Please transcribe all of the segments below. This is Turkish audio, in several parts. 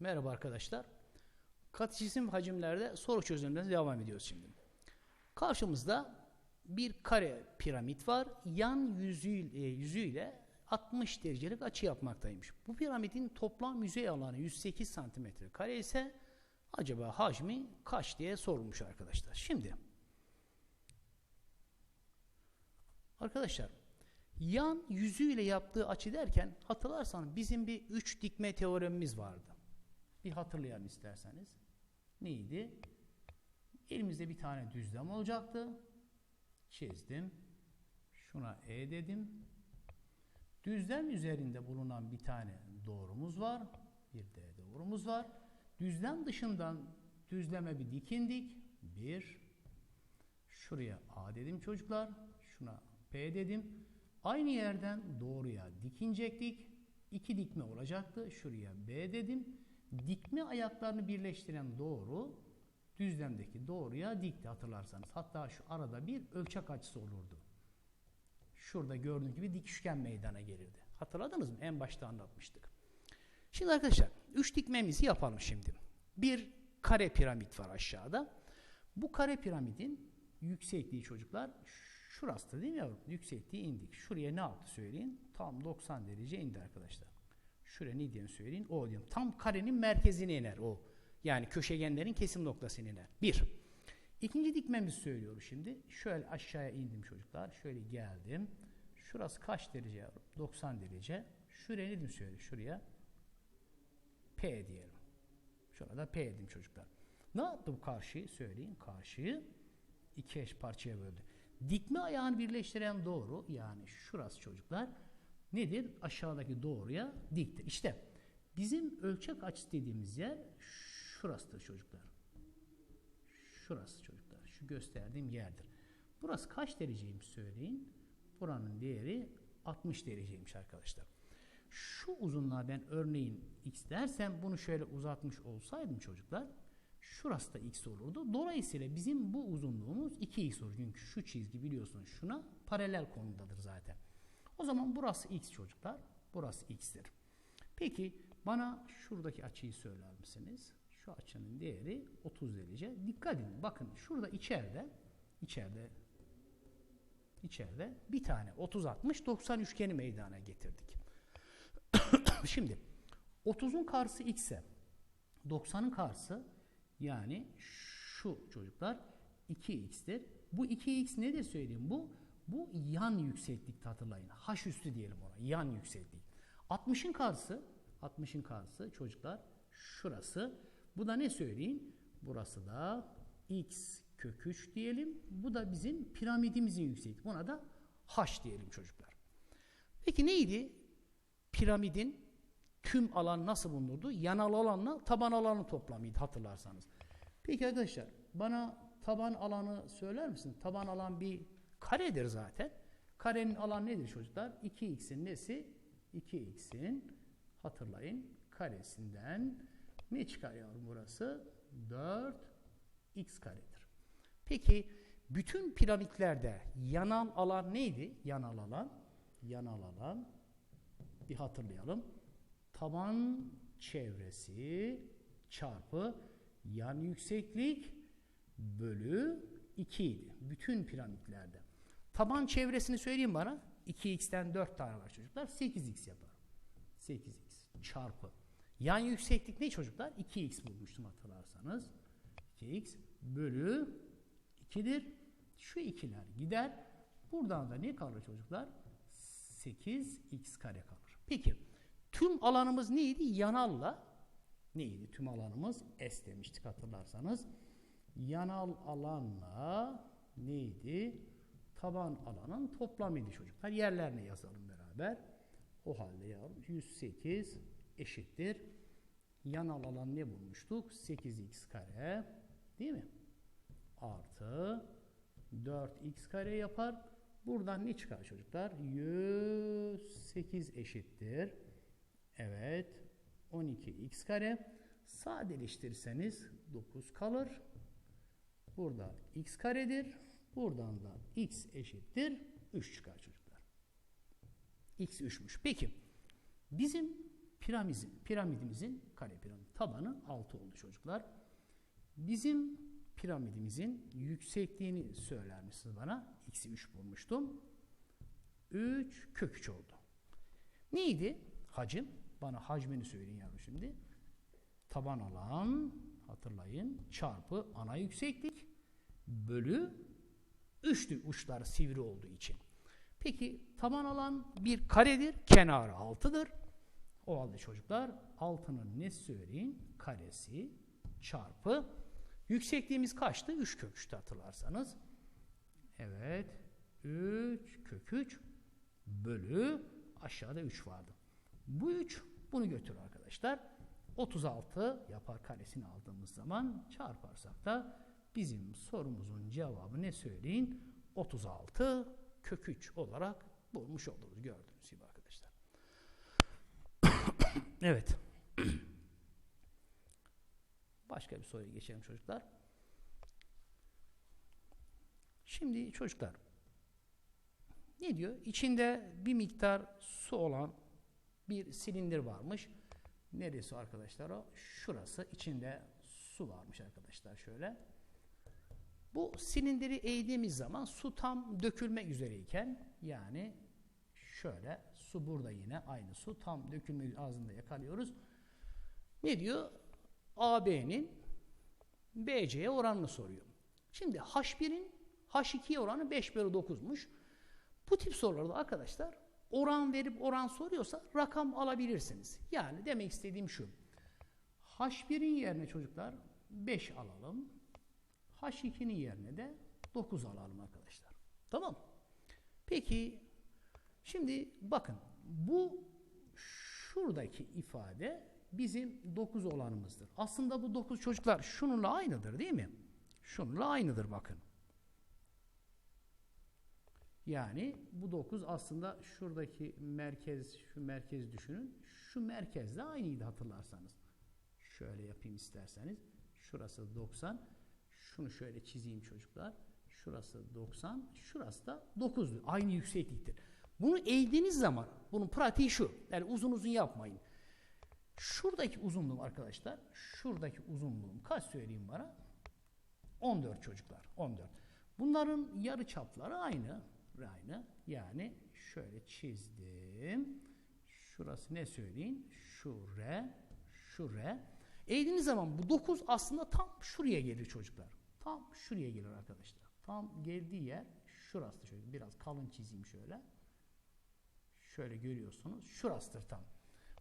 Merhaba arkadaşlar. Kateçizm hacimlerde soru çözümlerine devam ediyoruz şimdi. Karşımızda bir kare piramit var. Yan yüzüyle, yüzüyle 60 derecelik açı yapmaktaymış. Bu piramidin toplam yüzey alanı 108 santimetre kare ise acaba hacmi kaç diye sorulmuş arkadaşlar. Şimdi arkadaşlar yan yüzüyle yaptığı açı derken hatırlarsan bizim bir üç dikme teoremimiz vardı. Bir hatırlayalım isterseniz. Neydi? Elimizde bir tane düzlem olacaktı. Çizdim. Şuna E dedim. Düzlem üzerinde bulunan bir tane doğrumuz var. Bir de doğrumuz var. Düzlem dışından düzleme bir dikindik. Bir. Şuraya A dedim çocuklar. Şuna P dedim. Aynı yerden doğruya dikinecektik. İki dikme olacaktı. Şuraya B dedim. Dikme ayaklarını birleştiren doğru düzlemdeki doğruya dikti hatırlarsanız. Hatta şu arada bir ölçek açısı olurdu. Şurada gördüğünüz gibi dik üçgen meydana gelirdi. Hatırladınız mı? En başta anlatmıştık. Şimdi arkadaşlar üç dikmemizi yapalım şimdi. Bir kare piramit var aşağıda. Bu kare piramidin yüksekliği çocuklar şurası değil mi yavrum? Yüksekliği indik. Şuraya ne yaptı söyleyin? Tam 90 derece indi arkadaşlar. Şuraya ne diyelim söyleyin? O diyorum. Tam karenin merkezine iner o. Yani köşegenlerin kesim noktasına iner. Bir. İkinci dikmemizi söylüyoruz şimdi. Şöyle aşağıya indim çocuklar. Şöyle geldim. Şurası kaç derece yavrum? 90 derece. Şuraya ne dedim söyle? Şuraya P diyelim. Şurada P dedim çocuklar. Ne yaptı bu karşıyı? Söyleyin. Karşıyı iki eş parçaya böldü. Dikme ayağını birleştiren doğru yani şurası çocuklar nedir? Aşağıdaki doğruya diktir. İşte bizim ölçek açısı dediğimiz yer şurasıdır çocuklar. Şurası çocuklar. Şu gösterdiğim yerdir. Burası kaç dereceymiş söyleyin. Buranın değeri 60 dereceymiş arkadaşlar. Şu uzunluğa ben örneğin x dersem bunu şöyle uzatmış olsaydım çocuklar şurası da x olurdu. Dolayısıyla bizim bu uzunluğumuz 2x olur. Çünkü şu çizgi biliyorsunuz şuna paralel konudadır zaten. O zaman burası x çocuklar. Burası x'tir. Peki bana şuradaki açıyı söyler misiniz? Şu açının değeri 30 derece. Dikkat edin. Bakın şurada içeride içeride içeride bir tane 30 60 90 üçgeni meydana getirdik. Şimdi 30'un karşısı x ise 90'ın karşısı yani şu çocuklar 2x'tir. Bu 2x nedir söyleyeyim? Bu bu yan yükseklik hatırlayın. H üstü diyelim ona. Yan yükseklik. 60'ın karşısı 60'ın karşısı çocuklar şurası. Bu da ne söyleyeyim? Burası da x kök 3 diyelim. Bu da bizim piramidimizin yüksekliği. Buna da h diyelim çocuklar. Peki neydi? Piramidin tüm alan nasıl bulunurdu? Yanal alanla taban alanı toplamıydı hatırlarsanız. Peki arkadaşlar bana taban alanı söyler misin? Taban alan bir karedir zaten. Karenin alanı nedir çocuklar? 2x'in nesi? 2x'in hatırlayın karesinden ne çıkar yavrum burası? 4x karedir. Peki bütün piramitlerde yanal alan neydi? Yanal alan. Yanal alan bir hatırlayalım. Taban çevresi çarpı yan yükseklik bölü 2 idi. Bütün piramitlerde. Taban çevresini söyleyeyim bana. 2x'ten 4 tane var çocuklar. 8x yapar. 8x çarpı. Yan yükseklik ne çocuklar? 2x bulmuştum hatırlarsanız. 2x bölü 2'dir. Şu ikiler gider. Buradan da ne kalır çocuklar? 8x kare kalır. Peki tüm alanımız neydi? Yanalla neydi? Tüm alanımız S demiştik hatırlarsanız. Yanal alanla neydi? Taban alanın toplamıydı çocuklar. Yerlerine yazalım beraber. O halde yavrum 108 eşittir. Yanal alan ne bulmuştuk? 8x kare değil mi? Artı 4x kare yapar. Buradan ne çıkar çocuklar? 108 eşittir. Evet. 12x kare. Sadeleştirirseniz 9 kalır. Burada x karedir. Buradan da x eşittir 3 çıkar çocuklar. x 3'müş. Peki bizim piramizin, piramidimizin kare piramit tabanı 6 oldu çocuklar. Bizim piramidimizin yüksekliğini söyler misiniz bana? X'i 3 bulmuştum. 3 kök 3 oldu. Neydi? Hacim. Bana hacmini söyleyin yavrum şimdi. Taban alan hatırlayın çarpı ana yükseklik bölü üçlü uçlar sivri olduğu için. Peki taban alan bir karedir, kenarı 6'dır. O halde çocuklar 6'nın ne söyleyin? Karesi çarpı yüksekliğimiz kaçtı? 3 kök 3'te hatırlarsanız. Evet. 3 kök 3 bölü aşağıda 3 vardı. Bu 3 bunu götür arkadaşlar. 36 yapar karesini aldığımız zaman çarparsak da bizim sorumuzun cevabı ne söyleyin? 36 kök 3 olarak bulmuş oluruz gördüğünüz gibi arkadaşlar. evet. Başka bir soruya geçelim çocuklar. Şimdi çocuklar ne diyor? İçinde bir miktar su olan bir silindir varmış. Neresi arkadaşlar o? Şurası. içinde su varmış arkadaşlar şöyle. Bu silindiri eğdiğimiz zaman su tam dökülmek üzereyken yani şöyle su burada yine aynı su tam dökülmek ağzında yakalıyoruz. Ne diyor? AB'nin BC'ye oranını soruyor. Şimdi H1'in H2'ye oranı 5 bölü 9'muş. Bu tip sorularda arkadaşlar oran verip oran soruyorsa rakam alabilirsiniz. Yani demek istediğim şu. H1'in yerine çocuklar 5 alalım. H2'nin yerine de 9 alalım arkadaşlar. Tamam Peki şimdi bakın bu şuradaki ifade bizim 9 olanımızdır. Aslında bu 9 çocuklar şununla aynıdır değil mi? Şununla aynıdır bakın. Yani bu 9 aslında şuradaki merkez, şu merkez düşünün. Şu merkezle aynıydı hatırlarsanız. Şöyle yapayım isterseniz. Şurası 90. Şunu şöyle çizeyim çocuklar. Şurası 90. Şurası da 9. Aynı yüksekliktir. Bunu eğdiğiniz zaman bunun pratiği şu. Yani uzun uzun yapmayın. Şuradaki uzunluğum arkadaşlar. Şuradaki uzunluğum kaç söyleyeyim bana? 14 çocuklar. 14. Bunların yarı çapları aynı aynı. Yani şöyle çizdim. Şurası ne söyleyin? Şu re, şu re. Eğdiğiniz zaman bu 9 aslında tam şuraya gelir çocuklar. Tam şuraya gelir arkadaşlar. Tam geldiği yer şurası şöyle biraz kalın çizeyim şöyle. Şöyle görüyorsunuz. Şurasıdır tam.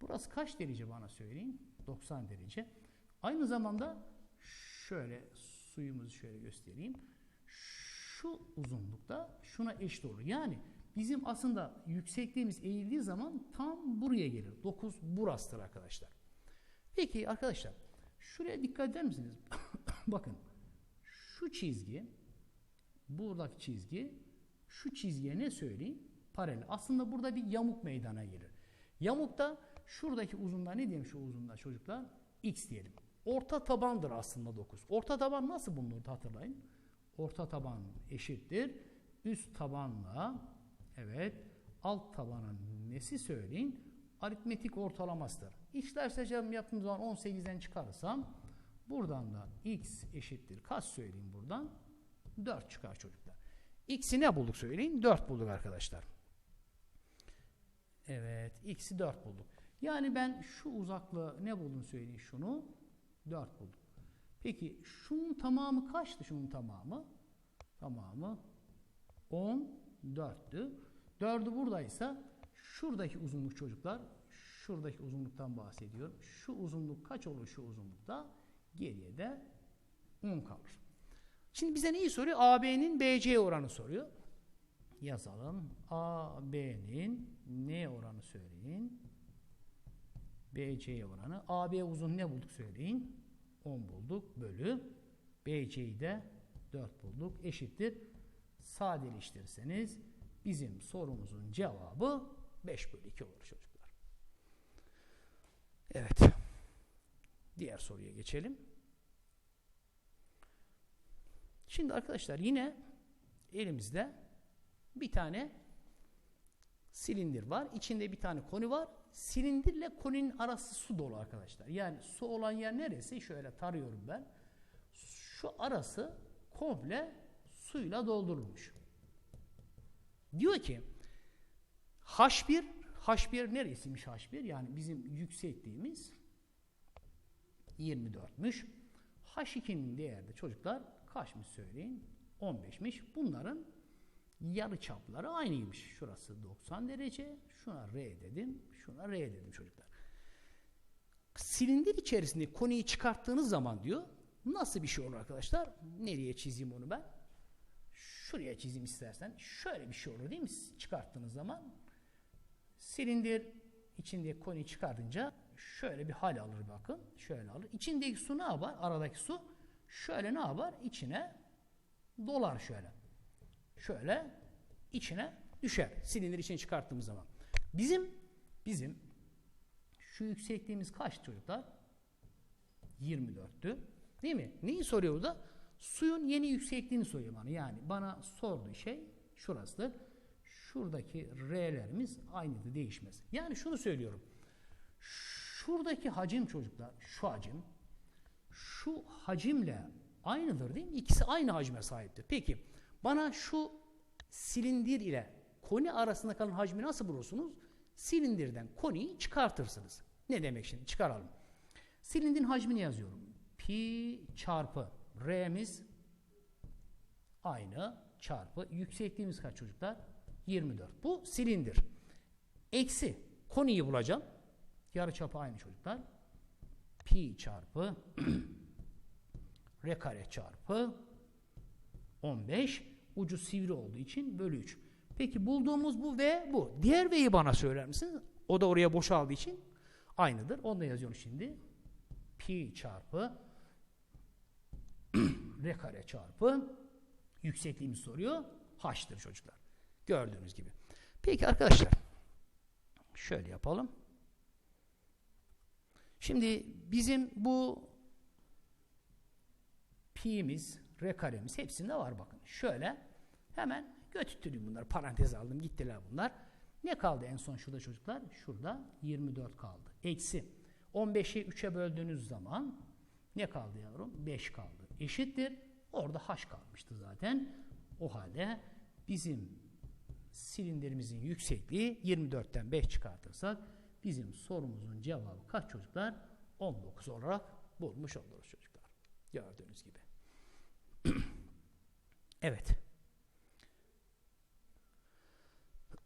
Burası kaç derece bana söyleyin? 90 derece. Aynı zamanda şöyle suyumuzu şöyle göstereyim şu uzunlukta şuna eşit olur. Yani bizim aslında yüksekliğimiz eğildiği zaman tam buraya gelir. 9 burasıdır arkadaşlar. Peki arkadaşlar şuraya dikkat eder misiniz? Bakın şu çizgi buradaki çizgi şu çizgiye ne söyleyeyim? Paralel. Aslında burada bir yamuk meydana gelir. Yamukta şuradaki uzunluğa ne diyelim şu uzunluğa çocuklar? X diyelim. Orta tabandır aslında 9. Orta taban nasıl bulunurdu hatırlayın orta taban eşittir. Üst tabanla evet alt tabanın nesi söyleyin? Aritmetik ortalamasıdır. İşler seçelim yaptığım zaman 18'den çıkarırsam buradan da x eşittir. Kaç söyleyeyim buradan? 4 çıkar çocuklar. X'i ne bulduk söyleyin? 4 bulduk arkadaşlar. Evet. X'i 4 bulduk. Yani ben şu uzaklığı ne buldum söyleyin şunu? 4 buldum. Peki şunun tamamı kaçtı şunun tamamı? Tamamı 14'tü. 4'ü buradaysa şuradaki uzunluk çocuklar şuradaki uzunluktan bahsediyorum. Şu uzunluk kaç olur şu uzunlukta? Geriye de 10 kalır. Şimdi bize neyi soruyor? AB'nin BC oranı soruyor. Yazalım. AB'nin ne oranı söyleyin? BC oranı. AB uzun ne bulduk söyleyin? 10 bulduk bölü BC'yi de 4 bulduk eşittir. Sadeleştirirseniz bizim sorumuzun cevabı 5 bölü 2 olur çocuklar. Evet. Diğer soruya geçelim. Şimdi arkadaşlar yine elimizde bir tane silindir var. İçinde bir tane koni var. silindirle koninin arası su dolu arkadaşlar. Yani su olan yer neresi? Şöyle tarıyorum ben. Şu arası komple suyla doldurulmuş. Diyor ki H1 H1 neresiymiş H1? Yani bizim yüksekliğimiz 24'müş. H2'nin değeri de çocuklar kaçmış söyleyin? 15'miş. Bunların yarı çapları aynıymış. Şurası 90 derece. Şuna R dedim. Şuna R dedim çocuklar. Silindir içerisinde konuyu çıkarttığınız zaman diyor nasıl bir şey olur arkadaşlar? Nereye çizeyim onu ben? Şuraya çizeyim istersen. Şöyle bir şey olur değil mi? Çıkarttığınız zaman silindir içinde konuyu çıkartınca şöyle bir hal alır bakın. Şöyle alır. İçindeki su ne yapar? Aradaki su şöyle ne yapar? İçine dolar şöyle. Şöyle içine düşer. Silindir içine çıkarttığımız zaman. Bizim bizim şu yüksekliğimiz kaç çocuklar? 24'tü. Değil mi? Neyi soruyor burada? Suyun yeni yüksekliğini soruyor bana. Yani bana sorduğu şey şurasıdır. Şuradaki R'lerimiz aynıydı değişmez. Yani şunu söylüyorum. Şuradaki hacim çocuklar, şu hacim, şu hacimle aynıdır değil mi? İkisi aynı hacme sahiptir. Peki bana şu silindir ile koni arasında kalan hacmi nasıl bulursunuz? Silindirden koniyi çıkartırsınız. Ne demek şimdi? Çıkaralım. Silindirin hacmini yazıyorum. Pi çarpı R'miz aynı çarpı yüksekliğimiz kaç çocuklar? 24. Bu silindir. Eksi koniyi bulacağım. Yarıçapı aynı çocuklar. Pi çarpı R kare çarpı 15 ucu sivri olduğu için bölü 3. Peki bulduğumuz bu V bu. Diğer V'yi bana söyler misiniz? O da oraya boşaldığı için aynıdır. Onu da yazıyorum şimdi. Pi çarpı R kare çarpı yüksekliğimi soruyor. H'tır çocuklar. Gördüğünüz gibi. Peki arkadaşlar şöyle yapalım. Şimdi bizim bu pi'miz, r karemiz hepsinde var bakın. Şöyle hemen götürttüm bunları. Parantez aldım. Gittiler bunlar. Ne kaldı en son şurada çocuklar? Şurada 24 kaldı. Eksi 15'i 3'e böldüğünüz zaman ne kaldı yavrum? 5 kaldı. Eşittir. Orada h kalmıştı zaten. O halde bizim silindirimizin yüksekliği 24'ten 5 çıkartırsak bizim sorumuzun cevabı kaç çocuklar? 19 olarak bulmuş oluruz çocuklar. Gördüğünüz gibi. evet.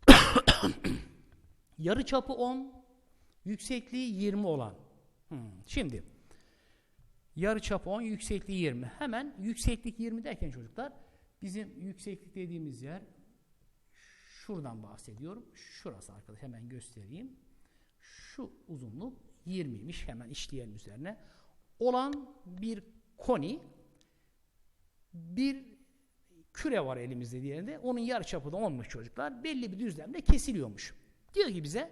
Yarı çapı 10, yüksekliği 20 olan. Hmm. Şimdi yarı çapı 10, yüksekliği 20. Hemen yükseklik 20 derken çocuklar bizim yükseklik dediğimiz yer şuradan bahsediyorum. Şurası arkadaş hemen göstereyim. Şu uzunluk 20'ymiş. Hemen işleyelim üzerine. Olan bir koni bir küre var elimizde diğerinde. Onun yarıçapı da 10'muş çocuklar. Belli bir düzlemde kesiliyormuş. Diyor ki bize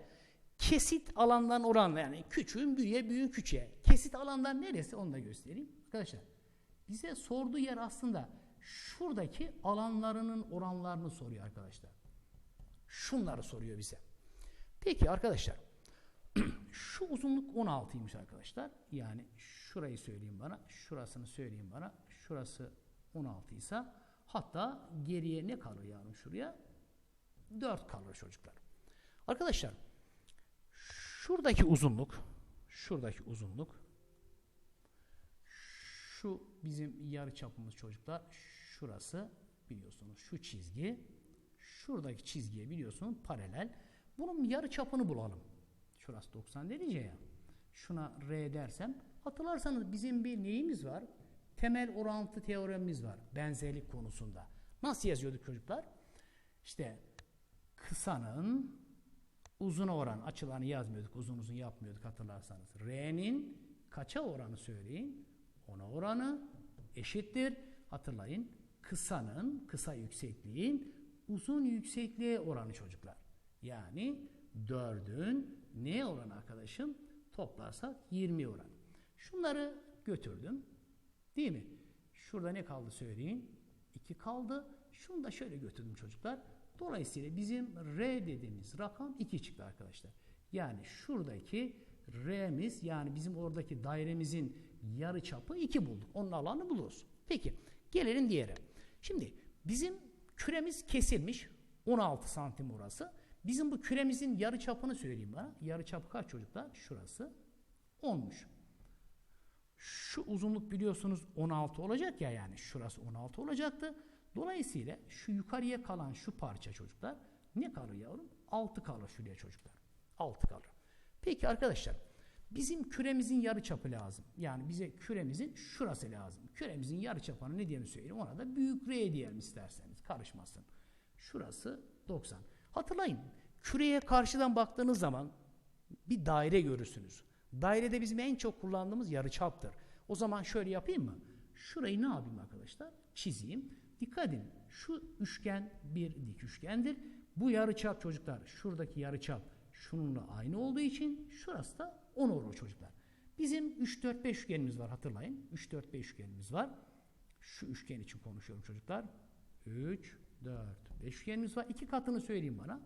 kesit alandan oranla yani küçüğün büyüğe büyüğün küçüğe. Kesit alandan neresi onu da göstereyim. Arkadaşlar bize sorduğu yer aslında şuradaki alanlarının oranlarını soruyor arkadaşlar. Şunları soruyor bize. Peki arkadaşlar şu uzunluk 16'ymış arkadaşlar. Yani şurayı söyleyeyim bana, şurasını söyleyeyim bana. Şurası 16 ise hatta geriye ne kalır yavrum şuraya? 4 kalır çocuklar. Arkadaşlar şuradaki uzunluk şuradaki uzunluk şu bizim yarı çapımız çocuklar şurası biliyorsunuz şu çizgi şuradaki çizgiye biliyorsunuz paralel. Bunun yarı çapını bulalım. Şurası 90 derece ya. Şuna R dersem hatırlarsanız bizim bir neyimiz var? Temel orantı teoremimiz var benzerlik konusunda. Nasıl yazıyorduk çocuklar? İşte kısanın uzuna oran açılarını yazmıyorduk. Uzun uzun yapmıyorduk hatırlarsanız. R'nin kaça oranı söyleyin? Ona oranı eşittir. Hatırlayın. Kısanın, kısa yüksekliğin uzun yüksekliğe oranı çocuklar. Yani 4'ün ne oranı arkadaşım? Toplarsak 20 oran. Şunları götürdüm. Değil mi? Şurada ne kaldı söyleyin? 2 kaldı. Şunu da şöyle götürdüm çocuklar. Dolayısıyla bizim R dediğimiz rakam 2 çıktı arkadaşlar. Yani şuradaki R'miz yani bizim oradaki dairemizin yarıçapı 2 bulduk. Onun alanı buluruz. Peki gelelim diğere. Şimdi bizim küremiz kesilmiş. 16 santim orası. Bizim bu küremizin yarıçapını söyleyeyim bana. Yarıçapı kaç çocuklar? Şurası 10'muş. Şu uzunluk biliyorsunuz 16 olacak ya yani şurası 16 olacaktı. Dolayısıyla şu yukarıya kalan şu parça çocuklar ne kalır yavrum? 6 kalır şuraya çocuklar. 6 kalır. Peki arkadaşlar bizim küremizin yarıçapı lazım. Yani bize küremizin şurası lazım. Küremizin yarıçapını ne diyelim söyleyeyim ona da büyük R diyelim isterseniz karışmasın. Şurası 90. Hatırlayın küreye karşıdan baktığınız zaman bir daire görürsünüz. Dairede bizim en çok kullandığımız yarıçaptır. O zaman şöyle yapayım mı? Şurayı ne yapayım arkadaşlar? Çizeyim. Dikkat edin. Şu üçgen bir dik üçgendir. Bu yarıçap çocuklar, şuradaki yarıçap şununla aynı olduğu için şurası da 10 olur çocuklar. Bizim 3 4 5 üçgenimiz var hatırlayın. 3 4 5 üçgenimiz var. Şu üçgen için konuşuyorum çocuklar. 3 4 5 üçgenimiz var. İki katını söyleyeyim bana.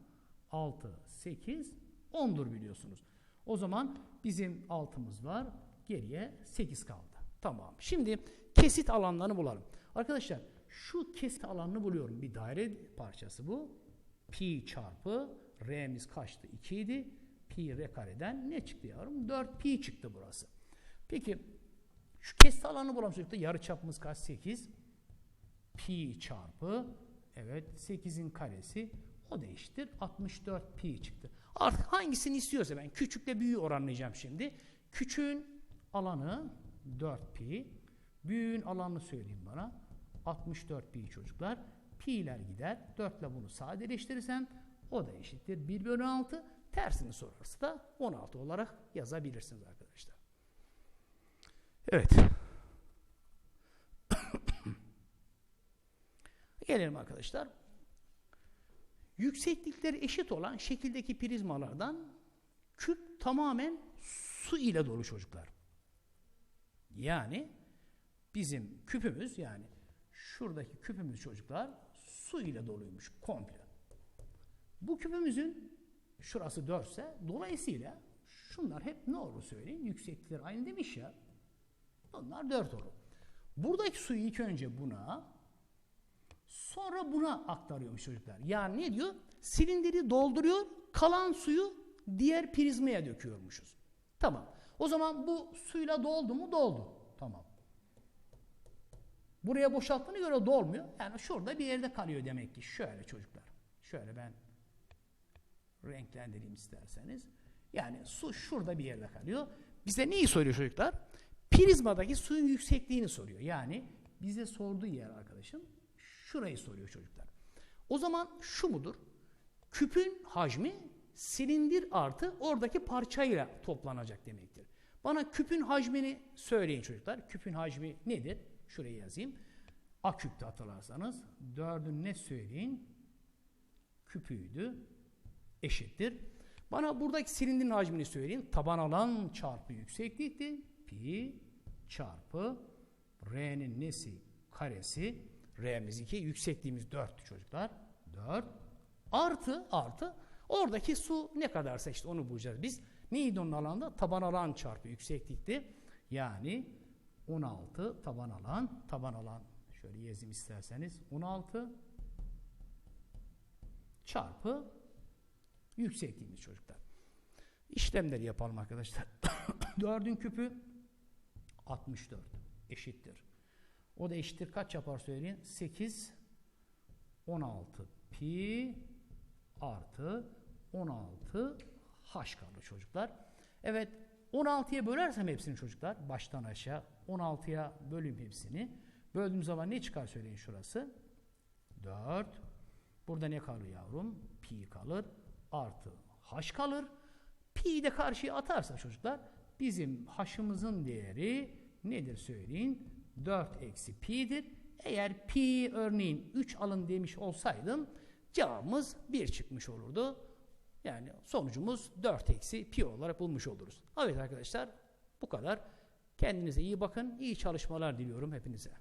6 8 10'dur biliyorsunuz. O zaman bizim altımız var. Geriye 8 kaldı. Tamam. Şimdi kesit alanlarını bulalım. Arkadaşlar şu kesit alanını buluyorum. Bir daire parçası bu. Pi çarpı R'miz kaçtı? 2 idi. Pi R kareden ne çıktı yavrum? 4 pi çıktı burası. Peki şu kesit alanını bulalım çocuklar. Yarı çapımız kaç? 8. Pi çarpı evet 8'in karesi o da eşittir 64 pi çıktı. Artık hangisini istiyorsa ben küçükle büyüğü oranlayacağım şimdi. Küçüğün alanı 4 pi. Büyüğün alanını söyleyeyim bana. 64 pi çocuklar. Pi'ler gider. 4 ile bunu sadeleştirirsen o da eşittir 1 bölü 6. Tersini sorarsa da 16 olarak yazabilirsiniz arkadaşlar. Evet. Gelelim arkadaşlar. Yükseklikleri eşit olan şekildeki prizmalardan küp tamamen su ile dolu çocuklar. Yani bizim küpümüz yani şuradaki küpümüz çocuklar su ile doluymuş komple. Bu küpümüzün şurası 4 ise dolayısıyla şunlar hep ne olur söyleyin yükseklikleri aynı demiş ya. Bunlar 4 olur. Buradaki suyu ilk önce buna sonra buna aktarıyormuş çocuklar. Yani ne diyor? Silindiri dolduruyor, kalan suyu diğer prizmaya döküyormuşuz. Tamam. O zaman bu suyla doldu mu? Doldu. Tamam. Buraya boşalttığına göre dolmuyor. Yani şurada bir yerde kalıyor demek ki. Şöyle çocuklar. Şöyle ben renklendireyim isterseniz. Yani su şurada bir yerde kalıyor. Bize neyi soruyor çocuklar? Prizmadaki suyun yüksekliğini soruyor. Yani bize sorduğu yer arkadaşım şurayı soruyor çocuklar. O zaman şu mudur? Küpün hacmi silindir artı oradaki parçayla toplanacak demektir. Bana küpün hacmini söyleyin çocuklar. Küpün hacmi nedir? Şuraya yazayım. A küpte hatırlarsanız dördün ne söyleyin? Küpüydü. Eşittir. Bana buradaki silindirin hacmini söyleyin. Taban alan çarpı yükseklikti. Pi çarpı R'nin nesi? Karesi. R'miz 2, yüksekliğimiz 4 çocuklar. 4 artı artı oradaki su ne kadarsa işte onu bulacağız biz. Neydi onun alanda? Taban alan çarpı yükseklikti. Yani 16 taban alan, taban alan şöyle yazayım isterseniz 16 çarpı yüksekliğimiz çocuklar. İşlemleri yapalım arkadaşlar. 4'ün küpü 64 eşittir. O da eşittir kaç yapar söyleyin? 8 16 pi artı 16 h kalır çocuklar. Evet 16'ya bölersem hepsini çocuklar baştan aşağı 16'ya bölüm hepsini. Böldüğüm zaman ne çıkar söyleyin şurası? 4. Burada ne kalır yavrum? Pi kalır. Artı h kalır. Pi'yi de karşıya atarsa çocuklar bizim h'ımızın değeri nedir söyleyin? 4 eksi pi'dir. Eğer pi örneğin 3 alın demiş olsaydım cevabımız 1 çıkmış olurdu. Yani sonucumuz 4 eksi pi olarak bulmuş oluruz. Evet arkadaşlar bu kadar. Kendinize iyi bakın. İyi çalışmalar diliyorum hepinize.